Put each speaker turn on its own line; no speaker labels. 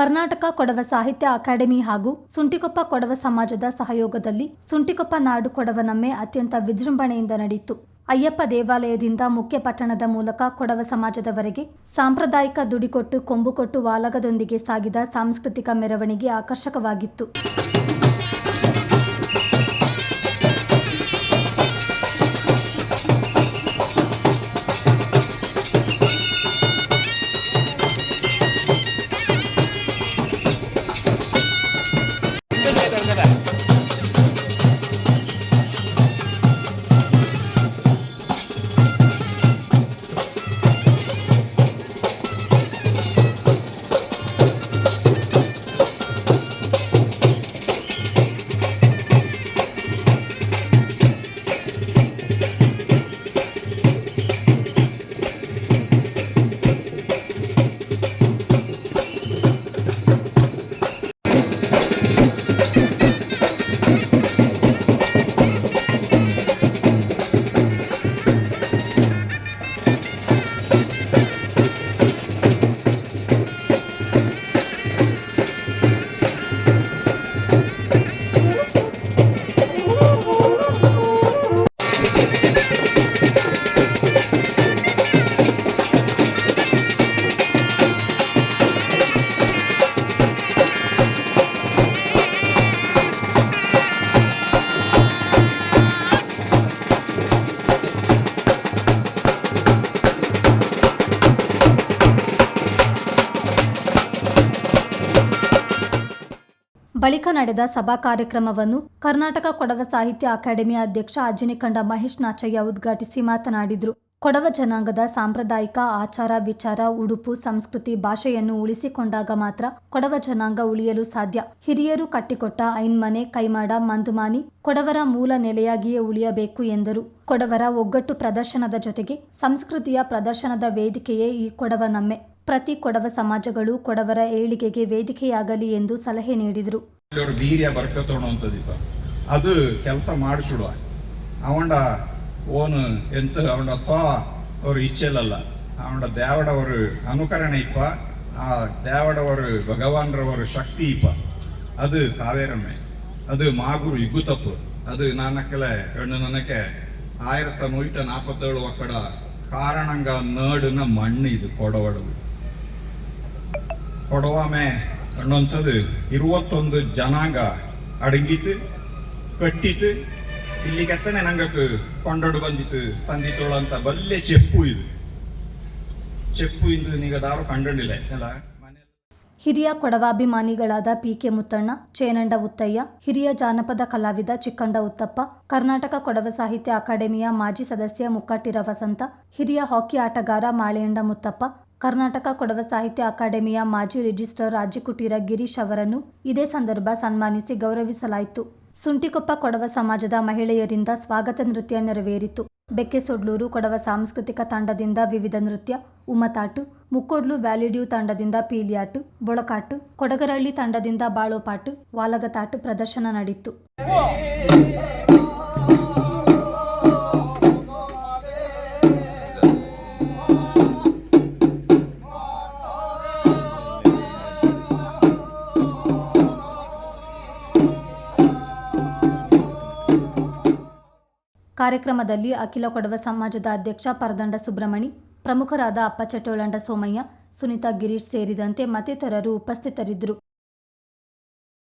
ಕರ್ನಾಟಕ ಕೊಡವ ಸಾಹಿತ್ಯ ಅಕಾಡೆಮಿ ಹಾಗೂ ಸುಂಟಿಕೊಪ್ಪ ಕೊಡವ ಸಮಾಜದ ಸಹಯೋಗದಲ್ಲಿ ಸುಂಟಿಕೊಪ್ಪ ನಾಡು ಕೊಡವ ನಮ್ಮೆ ಅತ್ಯಂತ ವಿಜೃಂಭಣೆಯಿಂದ ನಡೆಯಿತು. ಅಯ್ಯಪ್ಪ ದೇವಾಲಯದಿಂದ ಮುಖ್ಯ ಪಟ್ಟಣದ ಮೂಲಕ ಕೊಡವ ಸಮಾಜದವರೆಗೆ ಸಾಂಪ್ರದಾಯಿಕ ದುಡಿಕೊಟ್ಟು, ಕೊಂಬುಕೊಟ್ಟು ವಾಲಗದೊಂದಿಗೆ ಸಾಗಿದ ಸಾಂಸ್ಕೃತಿಕ ಮೆರವಣಿಗೆ ಆಕರ್ಷಕವಾಗಿತ್ತು. ಬಳಿಕ ನಡೆದ ಸಭಾ ಕಾರ್ಯಕ್ರಮವನ್ನು ಕರ್ನಾಟಕ ಕೊಡವ ಸಾಹಿತ್ಯ ಅಕಾಡೆಮಿ ಅಧ್ಯಕ್ಷ ಅಜ್ಜಿನಿಕಂಡ ಮಹೇಶ್ ನಾಚಯ್ಯ ಉದ್ಘಾಟಿಸಿ ಮಾತನಾಡಿದರು. ಕೊಡವ ಜನಾಂಗದ ಸಾಂಪ್ರದಾಯಿಕ ಆಚಾರ ವಿಚಾರ, ಉಡುಪು, ಸಂಸ್ಕೃತಿ, ಭಾಷೆಯನ್ನು ಉಳಿಸಿಕೊಂಡಾಗ ಮಾತ್ರ ಕೊಡವ ಜನಾಂಗ ಉಳಿಯಲು ಸಾಧ್ಯ. ಹಿರಿಯರು ಕಟ್ಟಿಕೊಟ್ಟ ಐನ್ಮನೆ ಕೈಮಾಡ ಮಂದುಮಾನಿ ಕೊಡವರ ಮೂಲ ನೆಲೆಯಾಗಿಯೇ ಉಳಿಯಬೇಕು ಎಂದರು. ಕೊಡವರ ಒಗ್ಗಟ್ಟು ಪ್ರದರ್ಶನದ ಜೊತೆಗೆ ಸಂಸ್ಕೃತಿಯ ಪ್ರದರ್ಶನದ ವೇದಿಕೆಯೇ ಈ ಕೊಡವ ನಮ್ಮೆ. ಪ್ರತಿ ಕೊಡವ ಸಮಾಜಗಳು ಕೊಡವರ ಏಳಿಗೆಗೆ ವೇದಿಕೆಯಾಗಲಿ ಎಂದು ಸಲಹೆ ನೀಡಿದರು.
ವೀರ್ಯ ಬರ್ಕೋತೋಣಂತದಿಪ್ಪ ಅದು ಕೆಲಸ ಮಾಡಿಸಿಡುವ. ಅವಂಡ ಓನು ಎಂತ ಅವಂಡ ಸ್ವ ಅವ್ರ ಇಚ್ಛೆಲ್ಲ ಅವಂಡ ದ್ಯಾವಡವರು ಅನುಕರಣೆ ಇಪ್ಪ. ಆ ದೇವಡವರು ಭಗವಾನ್ರವರು ಶಕ್ತಿ ಇಪ್ಪ. ಅದು ಕಾವೇರಮ್ಮೆ. ಅದು ಮಾಗುರು ಇಗ್ಗು ತಪ್ಪು. ಅದು ನಾನಕ್ಕಲೆ ಕಣ್ಣು ನನಗೆ ಆಯಿರತ್ತ ನೂಟ ನಾಲ್ಪತ್ತೇಳು ಒಕ್ಕಡ ಕಾರಣಂಗ ನೇಡಿನ ಮಣ್ಣು ಇದು ಕೊಡವಡವು ಕೊಡವಾಮೆ ಅನ್ನುವಂಥದ್ದು ಇರುವತ್ತೊಂದು ಜನಾಂಗ ಅಡಗಿತು ಕಟ್ಟಿತು ಇಲ್ಲಿಗೆ ಅತ್ತನೆ ನಂಗಕ್ಕೆ ಕೊಂಡೊಡು ಬಂದಿತ್ತು ತಂದಿತೋಳ ಅಂತ ಬಲ್ಲೆ ಚೆಪ್ಪು ಇದು. ಚೆಪ್ಪು ಇಂದು ನಿಗದಾರು ಕಂಡಿಲ್ಲ ಅಲ್ಲ
ಹಿರಿಯ ಕೊಡವಾಭಿಮಾನಿಗಳಾದ ಪಿ ಕೆ ಮುತ್ತಣ್ಣ, ಚೇನಂಡ ಉತ್ತಯ್ಯ, ಹಿರಿಯ ಜಾನಪದ ಕಲಾವಿದ ಚಿಕ್ಕಂಡ ಉತ್ತಪ್ಪ, ಕರ್ನಾಟಕ ಕೊಡವ ಸಾಹಿತ್ಯ ಅಕಾಡೆಮಿಯ ಮಾಜಿ ಸದಸ್ಯ ಮುಕ್ಕಟ್ಟಿರ ವಸಂತ ಹಿರಿಯ ಹಾಕಿ ಆಟಗಾರ ಮಾಳೆಯಂಡ ಮುತ್ತಪ್ಪ ಕರ್ನಾಟಕ ಕೊಡವ ಸಾಹಿತ್ಯ ಅಕಾಡೆಮಿಯ ಮಾಜಿ ರಿಜಿಸ್ಟ್ರಾರ್ ರಾಜಕುಟೀರ ಗಿರೀಶ್ ಅವರನ್ನು ಇದೇ ಸಂದರ್ಭ ಸನ್ಮಾನಿಸಿ ಗೌರವಿಸಲಾಯಿತು. ಸುಂಟಿಕೊಪ್ಪ ಕೊಡವ ಸಮಾಜದ ಮಹಿಳೆಯರಿಂದ ಸ್ವಾಗತ ನೃತ್ಯ ನೆರವೇರಿತು. ಬೆಕ್ಕೆಸೊಡ್ಲೂರು ಕೊಡವ ಸಾಂಸ್ಕೃತಿಕ ತಂಡದಿಂದ ವಿವಿಧ ನೃತ್ಯ, ಉಮತಾಟು, ಮುಕ್ಕೋಡ್ಲು ವ್ಯಾಲಿಡ್ಯೂ ತಂಡದಿಂದ ಪೀಲಿಯಾಟು, ಬೊಳಕಾಟು ಕೊಡಗರಳ್ಳಿ ತಂಡದಿಂದ ಬಾಳೋಪಾಟು, ವಾಲಗತಾಟು ಪ್ರದರ್ಶನ ನಡೆಯಿತು. ಕಾರ್ಯಕ್ರಮದಲ್ಲಿ ಅಖಿಲ ಕೊಡವ ಸಮಾಜದ ಅಧ್ಯಕ್ಷ ಪರದಂಡ ಸುಬ್ರಹ್ಮಣಿ, ಪ್ರಮುಖರಾದ ಅಪ್ಪ ಚಟೋಳಂಡ ಸೋಮಯ್ಯ, ಸುನಿತಾ ಗಿರೀಶ್ ಸೇರಿದಂತೆ ಮತ್ತಿತರರು ಉಪಸ್ಥಿತರಿದ್ದರು.